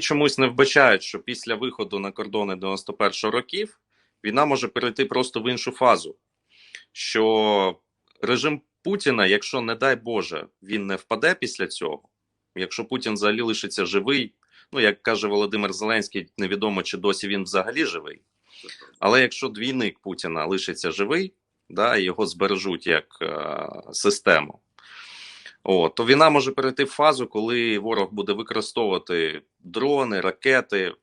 чомусь не вбачають, що після виходу на кордони 91 років війна може перейти просто в іншу фазу. Що режим Путіна, якщо, не дай Боже, він не впаде після цього, якщо Путін взагалі лишиться живий, ну як каже Володимир Зеленський, невідомо чи досі він взагалі живий. Але якщо двійник Путіна лишиться живий, да, його збережуть як е, систему, о, то війна може перейти в фазу, коли ворог буде використовувати дрони, ракети,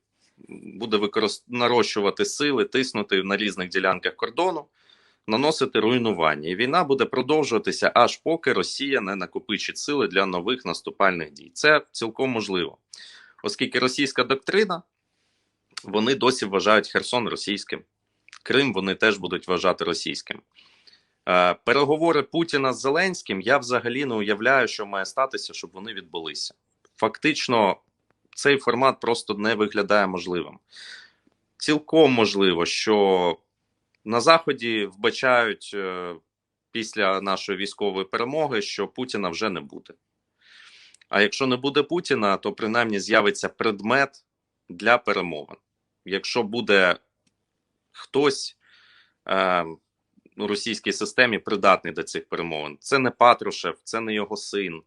буде використ... нарощувати сили, тиснути на різних ділянках кордону, наносити руйнування. І війна буде продовжуватися аж поки Росія не накопичить сили для нових наступальних дій. Це цілком можливо, оскільки російська доктрина вони досі вважають Херсон російським. Крим вони теж будуть вважати російським. Е, Переговори Путіна з Зеленським я взагалі не уявляю, що має статися, щоб вони відбулися. Фактично, цей формат просто не виглядає можливим. Цілком можливо, що на Заході вбачають е, після нашої військової перемоги, що Путіна вже не буде. А якщо не буде Путіна, то принаймні з'явиться предмет для перемовин. Якщо буде хтось е, російській системі придатний до цих перемовин, це не Патрушев, це не його син.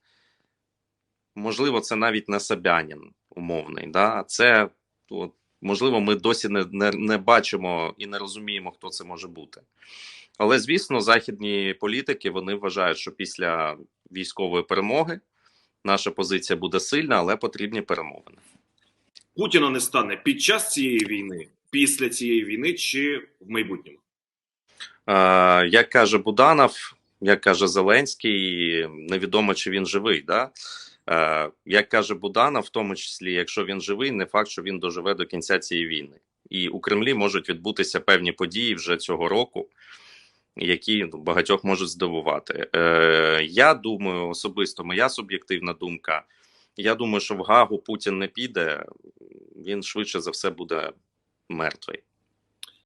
Можливо, це навіть не Собянін умовний. Да? Це от, можливо, ми досі не, не, не бачимо і не розуміємо, хто це може бути. Але звісно, західні політики вони вважають, що після військової перемоги наша позиція буде сильна, але потрібні перемовини. Путіна не стане під час цієї війни, після цієї війни чи в майбутньому? Е, як каже Буданов, як каже Зеленський, невідомо чи він живий. Да? Е, як каже Буданов, в тому числі, якщо він живий, не факт, що він доживе до кінця цієї війни. І у Кремлі можуть відбутися певні події вже цього року, які ну, багатьох можуть здивувати. Е, я думаю, особисто моя суб'єктивна думка. Я думаю, що в Гагу Путін не піде, він швидше за все буде мертвий.